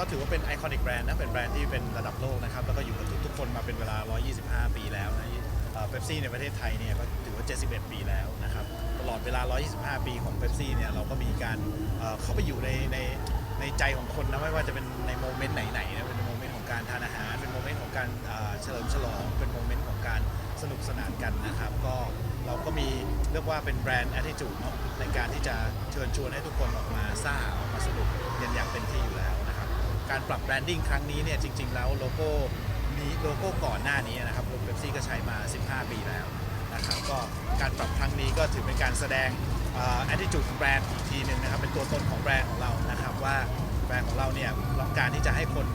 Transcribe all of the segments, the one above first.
ก็ถือว่าเป็นไอคอนิกแบรนด์นะ เป็นแบรนด์ที่เป็นระดับโลกนะครับ แล้วก็อยู่กับทุกๆคนมาเป็นเวลา 125 ปีแล้วนะเป๊ปซี่ในประเทศไทยเนี่ยก็ถือว่า 71 ปีแล้วนะครับ ตลอดเวลา 125 ปีของเป๊ปซี่เนี่ยเราก็มีการเเข้าไปอยู่ในในในใจของคนนะไม่ว่าจะเป็นในโมเมนต์ไหนๆนะเป็นโมเมนต์ของการทานอาหาร เป็นโมเมนต์ของการเฉลิมฉลอง เป็นโมเมนต์ของการสนุกสนานกันนะครับ ก็เราก็มีเรียกว่าเป็นแบรนด์ attitude เนาะในการที่จะเชิญชวนให้ทุกคนออกมาซ่าออกมาสนุกกันอย่างเต็มที่อยู่แล้ว การปรับแบรนดิ้งครั้งนี้เนี่ยจริง ๆ แล้วโลโก้มีโลโก้ก่อนหน้านี้นะครับเบปซี่ก็ใช้มา 15 ปีแล้วนะครับก็การปรับครั้งนี้ก็ถือเป็นการแสดงแอ t ติจูดของแบรนด์อีกทีหนึ่งนะครับเป็นตัวตนของแบรนด์ของเรานะครับว่าแบรนด์ของเราเนี่ยต้องการที่จะให้คน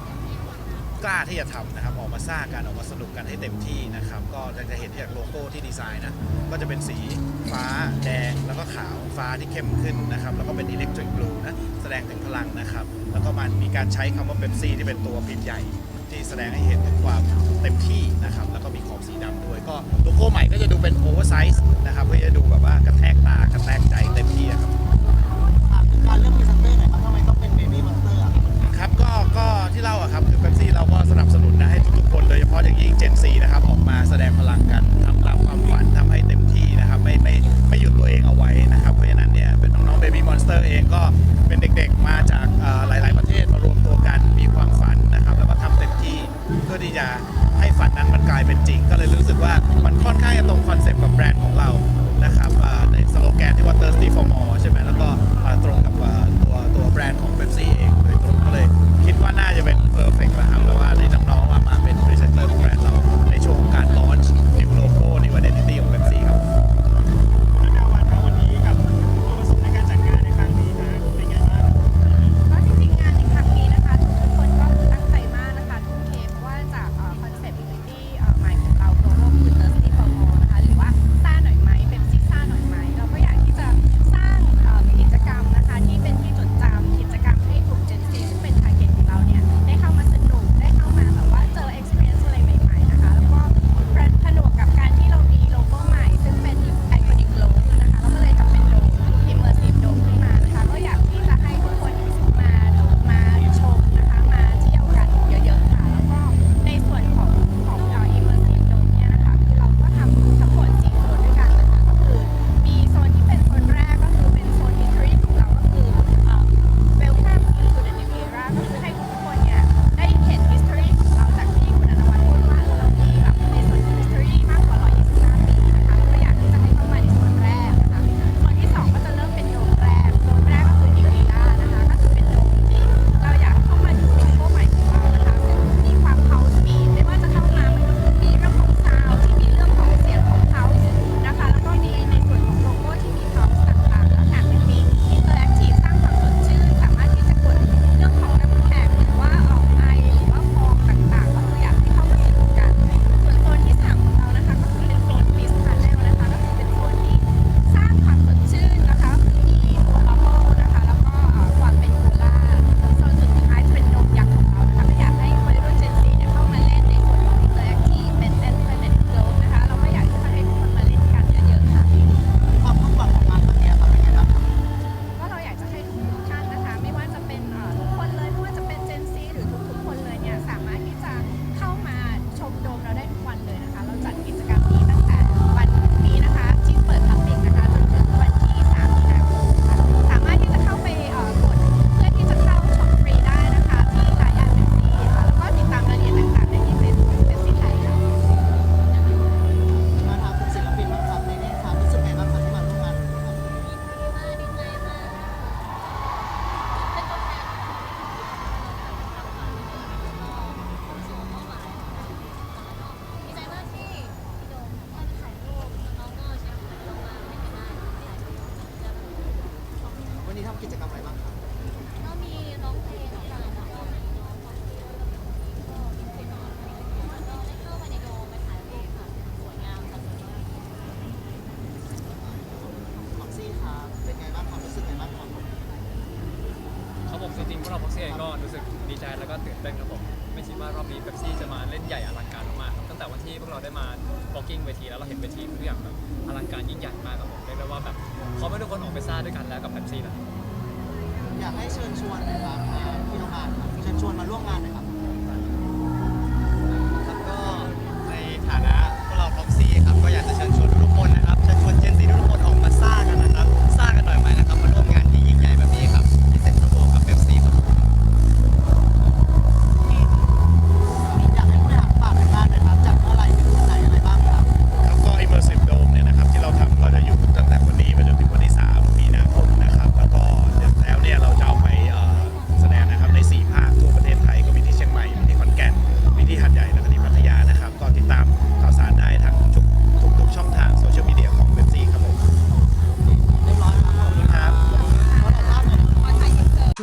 กล้าที่จะทำนะครับออกมาซ่างกันออกมาสนุกกันให้เต็มที่นะครับก็จะเห็นจากโลโก้ที่ดีไซน์นะก็จะเป็นสีฟ้าแดงแล้วก็ขาวฟ้าที่เข้มขึ้นนะครับแล้วก็เป็นอิเล็กทริกบลูนะ สดงถึงพลังนะครับ แล้วก็มันมีการใช้คำว่าเ e ปซี่ที่เป็นตัวพิมพ์ใหญ่ ที่แสดงให้เห็นถึงความเต็มที่นะครับ แล้วก็มีขอบสีดำด้วย ก็โลโก้ใหม่ก็จะดูเป็นโอเวอร์ไซส์นะครับเพื่อจะดูแบบว่ากระแทกตากระแทกใจเต็มที่อะครับถามถึงการเลือกพรีเซนเตอร์หน่อยครับทำไมต้องเป็นเบบี้มอนสเตอร์อะครับก็ก็ที่เล่าอะครับคือเ e ปซี่เราก็สนับสนุนนะให้ทุกๆคนโดยเฉพาะอย่างยิ่ง Gen Z นะครับออกมาแสดงพลังกัน เพื่อที่จะให้ฝันนั้นมันกลายเป็นจริง ก็เลยรู้สึกว่ามันค่อนข้างจะตรงคอนเซปต์กับแบรนด์ของเรานะครับในสโลแกนที่ว่า thirsty for more ใช่ไหมแล้วก็ตรงกับ ผมจริงๆพวกเราพ็อกซี่เองก็รู้สึกดีใจแล้วก็ตื่นเต้นครับผมไม่คิดว่ารอบนี้เ e ปซี่จะมาเล่นใหญ่อลังการมากๆครับตั้งแต่วันที่พวกเราได้มาบ็อกกิ้งเวทีแล้วเราเห็นเวทีทุกอย่างแบบอลังการยิ่งใหญ่มากครับผมเรียกได้ว่าแบบเขาไม่ทุกคนออกไปซ่าด้วยกันแล้วกับเ e ปซี่นะอยากให้เชิญชวนนะครับอ่าพี่น้องงานครับเชิญชวนมาร่วมงานหน่อยครับ